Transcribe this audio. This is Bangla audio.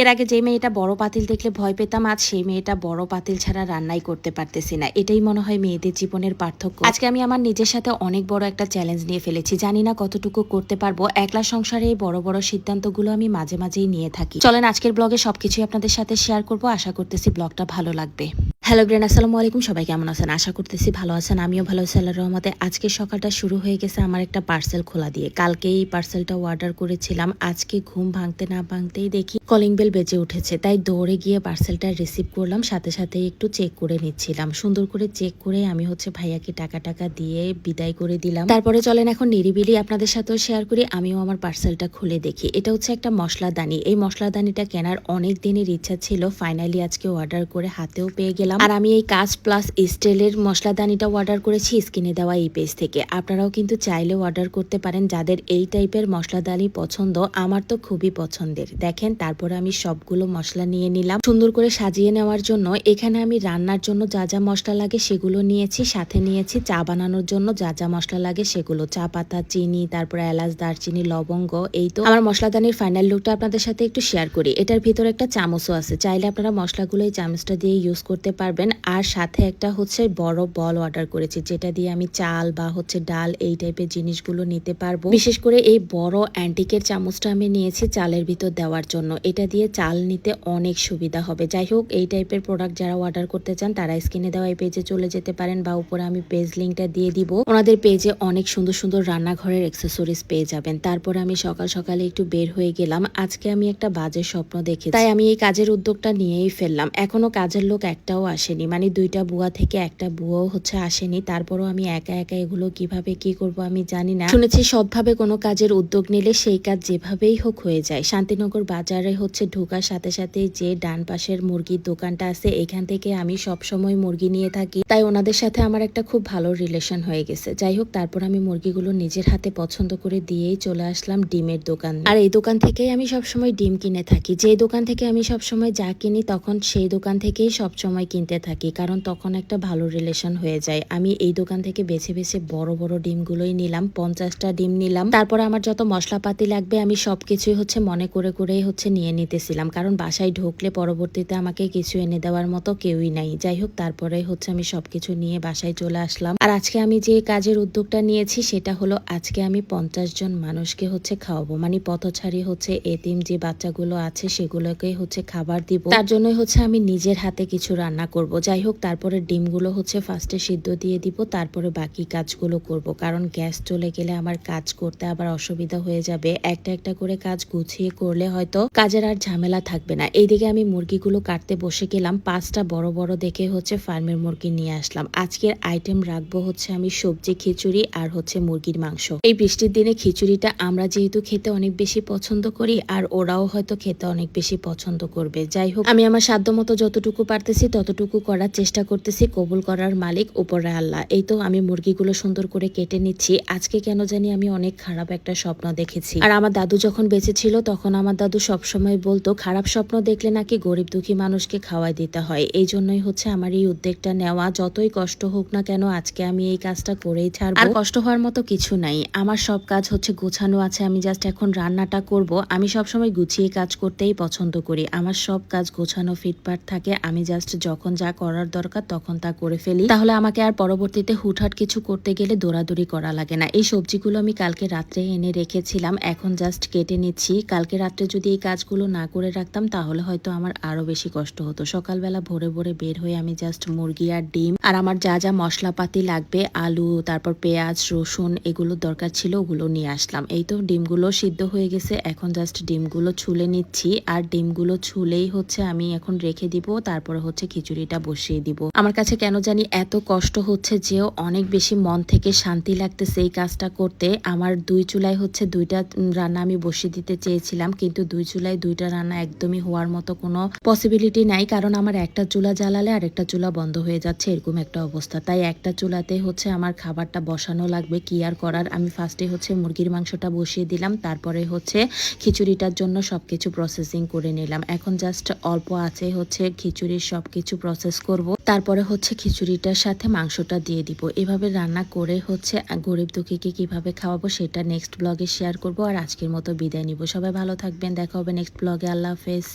এর আগে যে মেয়েটা বড় পাতিল দেখলে ভয় পেতাম, আজ সেই মেয়েটা বড় পাতিল ছাড়া রান্নাই করতে পারতেছি না। এটাই মনে হয় মেয়েদের জীবনের পার্থক্য। আজকে আমি আমার নিজের সাথে অনেক বড় একটা চ্যালেঞ্জ নিয়ে ফেলেছি। জানি না কতটুকু করতে পারব। একলা সংসারে এই বড় বড় সিদ্ধান্তগুলো আমি মাঝে মাঝেই নিয়ে থাকি। চলেন আজকের ব্লগে সবকিছুই আপনাদের সাথে শেয়ার করব। আশা করতেছি ব্লগটা ভালো লাগবে। হ্যালো ব্রেন আসসালামু আলাইকুম। সবাই কেমন আছেন? আশা করতেছি ভালো আছেন। আমিও ভালো আছি, আল্লাহর রহমতে। আজকে সকালটা শুরু হয়ে গেছে আমার একটা পার্সেল খোলা দিয়ে। কালকে এই পার্সেলটা অর্ডার করেছিলাম। আজকে ঘুম ভাঙতে না ভাঙতেই দেখি কলিং বেল বেজে উঠেছে। তাই দৌড়ে গিয়ে পার্সেলটা রিসিভ করলাম। সাথে সাথে একটু চেক করে নিচ্ছিলাম। সুন্দর করে চেক করে আমি হচ্ছে ভাইয়াকে টাকা টাকা দিয়ে বিদায় করে দিলাম। তারপরে চলেন এখন নিরিবিলি আপনাদের সাথেও শেয়ার করি। আমিও আমার পার্সেলটা খুলে দেখি। এটা হচ্ছে একটা মশলাদানি। এই মশলাদানিটা কেনার অনেক দিনের ইচ্ছা ছিল। ফাইনালি আজকে অর্ডার করে হাতেও পেয়ে গেলাম। আর আমি এই কাজ প্লাস স্টিলের মশলাদানিটা অর্ডার করেছি স্কিনে দেওয়া এই পেজ থেকে। আপনারাও কিন্তু চাইলেও অর্ডার করতে পারেন যাদের এই টাইপের মশলাদানি পছন্দ। আমার তো খুবই পছন্দের। দেখেন, তারপরে আমি সবগুলো মশলা নিয়ে নিলাম। সুন্দর করে সাজিয়ে নেওয়ার জন্য এখানে আমি রান্নার জন্য যা যা মশলা লাগে সেগুলো নিয়েছি। সাথে নিয়েছি চা বানানোর জন্য যা যা মশলা লাগে সেগুলো। চা পাতা, চিনি, তারপরে এলাচ, দারচিনি, লবঙ্গ, এই তো। আমার মশলাদানির ফাইনাল লুকটা আপনাদের সাথে একটু শেয়ার করি। এটার ভিতরে একটা চামচও আছে। চাইলে আপনারা মশলাগুলো এই চামচটা দিয়ে ইউজ করতে পারবেন। আর সাথে একটা হচ্ছে বড় বল অর্ডার করেছি, যেটা দিয়ে আমি চাল বা হচ্ছে ডাল এই টাইপের জিনিসগুলো নিতে পারব। বিশেষ করে এই বড় অ্যান্টিকের চামচটা আমি নিয়েছি চালের ভিতর দেওয়ার জন্য। এটা দিয়ে চাল নিতে অনেক সুবিধা হবে। যাই হোক, এই টাইপের প্রোডাক্ট যারা অর্ডার করতে চান, তারা স্ক্রিনে দেওয়া এই পেজে চলে যেতে পারেন বা উপরে আমি পেজ লিঙ্কটা দিয়ে দিব। ওনাদের পেজে অনেক সুন্দর সুন্দর রান্নাঘরের অ্যাক্সেসরিজ পেয়ে যাবেন। তারপরে আমি সকাল সকালে একটু বের হয়ে গেলাম। আজকে আমি একটা বাজে স্বপ্ন দেখেছি। তাই আমি এই কাজের উদ্যোগটা নিয়েই ফেললাম। এখনও কাজের লোক একটাও আসেনি। মানে দুইটা বুয়া থেকে একটা বুয়াও হচ্ছে আসেনি। তারপরও আমি একা একা এগুলো কীভাবে কি করব আমি জানি না। শুনেছি সবভাবে কোনো কাজের উদ্যোগ নিলে সেই কাজ যেভাবেই হোক হয়ে যায়। শান্তিনগর বাজারে হচ্ছে ঢোকার সাথে সাথে যে ডান পাশের মুরগির দোকানটা আছে, এখান থেকে আমি সব সময় মুরগি নিয়ে থাকি। তাই ওনাদের সাথে আমার একটা খুব ভালো রিলেশন হয়ে গেছে। যাই হোক, তারপর আমি মুরগিগুলো নিজের হাতে পছন্দ করে দিয়েই চলে আসলাম ডিমের দোকান। আর এই দোকান থেকেই আমি সবসময় ডিম কিনে থাকি। যে দোকান থেকে আমি সবসময় যা কিনি, তখন সেই দোকান থেকেই সবসময় কিনতে থাকি, কারণ তখন একটা ভালো রিলেশন হয়ে যায়। আমি এই দোকান থেকে বেছে বেছে বড় বড় ডিমগুলোই নিলাম, পঞ্চাশটা ডিম নিলাম। তারপর আমার যত মশলাপাতি লাগবে, আমি সব কিছুই হচ্ছে মনে করে, করেই হচ্ছে নিয়ে নিতেছিলাম। কারণ বাসায় ঢুকলে পরবর্তীতে আমাকে কিছু এনে দেওয়ার মতো কেউই নাই। যাই হোক তারপরে হচ্ছে আমি সবকিছু নিয়ে বাসায় চলে আসলাম। আর আজকে আমি যে কাজের উদ্যোগটা নিয়েছি, সেটা হলো আজকে আমি পঞ্চাশ জন মানুষকে হচ্ছে খাওয়াবো। মানে পথছাড়ি হচ্ছে এতিম যে বাচ্চাগুলো আছে, সেগুলোকে হচ্ছে খাবার দিব। তার জন্যই হচ্ছে আমি নিজের হাতে কিছু রান্না করব। যাই হোক তারপরে ডিমগুলো হচ্ছে ফার্স্টে সিদ্ধ দিয়ে দিব, তারপরে বাকি কাজগুলো করব। কারণ গ্যাস চলে গেলে আমার কাজ করতে আবার অসুবিধা হয়ে যাবে। একটা একটা করে কাজ গুছিয়ে করলে হয়তো কাজের আর ঝামেলা থাকবে না। এইদিকে আমি মুরগিগুলো কাটতে বসে গেলাম, পাঁচটা বড় বড় দেখে হচ্ছে ফার্মের মুরগি নিয়ে আসলাম। আজকের আইটেম রাখব হচ্ছে আমি সবজি, খিচুড়ি আর হচ্ছে মুরগির মাংস। এই বৃষ্টির দিনে খিচুড়িটা আমরা যেহেতু খেতে অনেক বেশি পছন্দ করি, আর ওরাও হয়তো খেতে অনেক বেশি পছন্দ করবে। যাই হোক আমি আমার সাধ্য মতো যতটুকু পারতেছি ততটুকু করার চেষ্টা করতেছি কবুল করার মালিক উপরে আল্লাহ। এই তো আমি মুরগিগুলো সুন্দর করে কেটে নিচ্ছি। আজকে কেন জানি আমি অনেক খারাপ একটা স্বপ্ন দেখেছি। আর আমার দাদু যখন বেঁচে ছিল তখন আমার দাদু সবসময় বলতো, খারাপ স্বপ্ন দেখলে নাকি গরিব দুঃখী মানুষকে খাওয়াই দিতে হয়। এই জন্যই হচ্ছে আমার এই উদ্যোগটা নেওয়া। যতই কষ্ট হোক না কেন আজকে আমি এই কাজটা করেই ছাড়বো। আর কষ্ট হওয়ার মতো কিছু নাই। আমার সব কাজ হচ্ছে গোছানো আছে। আমি জাস্ট এখন রান্নাটা করব। আমি সবসময় গুছিয়ে কাজ করতেই পছন্দ করি। আমার সব কাজ গোছানো ফিটপাট থাকে। আমি জাস্ট যখন যা করার দরকার তখন তা করে ফেলি। তাহলে আমাকে আর পরবর্তীতে হুটহাট কিছু করতে গেলে দৌড়াদৌড়ি করা লাগে না। এই সবজিগুলো আমি কালকে রাত্রে এনে রেখেছিলাম। এখন জাস্ট কেটে নিচ্ছি। কালকে রাত্রে যদি এই কাজগুলো না করে রাখতাম তাহলে হয়তো আমার আরও বেশি কষ্ট হতো। সকালবেলা ভোরে ভোরে বের হয়ে আমি জাস্ট মুরগি আর ডিম আর আমার যা যা মশলাপাতি লাগবে, আলু, তারপর পেঁয়াজ, রসুন এগুলোর দরকার ছিল ওগুলো নিয়ে আসলাম। এই তো ডিমগুলো সিদ্ধ হয়ে গেছে। এখন জাস্ট ডিমগুলো ছুলে নিচ্ছি। আর ডিমগুলো ছুলেই হচ্ছে আমি এখন রেখে দিব। তারপরে হচ্ছে খিচুড়িটা বসিয়ে দিব। আমার কাছে কেন জানি এত কষ্ট হচ্ছে যে অনেক বেশি মন থেকে শান্তি লাগতেছে এই কাজটা করতে। আমার দুই চুলায় হচ্ছে দুইটা রান্না আমি বসিয়ে দিতে চেয়েছিলাম, কিন্তু দুই চুলায় দুইটা রান্না একদমই হওয়ার মতো কোনো পসিবিলিটি নাই, কারণ আমার একটা চুলা জ্বালালে আর একটা চুলা বন্ধ হয়ে যাচ্ছে, এরকম একটা অবস্থা। তাই একটা চুলাতে হচ্ছে আমার খাবারটা বসানো লাগবে, কি আর করার? আমি ফার্স্টে হচ্ছে মুরগির মাংসটা বসিয়ে দিলাম, তারপরে হচ্ছে খিচুড়িটার জন্য সবকিছু প্রসেসিং করে নিলাম। এখন জাস্ট অল্প আছে হচ্ছে খিচুড়ির সবকিছু প্রসেস করব। তারপরে হচ্ছে খিচুড়িটার সাথে মাংসটা দিয়ে দিব। এভাবে রান্না করে হচ্ছে গরিব দুঃখীকে কীভাবে খাওয়াবো সেটা নেক্সট ব্লগে শেয়ার করব। আর আজকের মতো বিদায় নিব। সবাই ভালো থাকবেন। দেখা হবে নেক্সট ব্লগে আল্লাহ হাফেজ।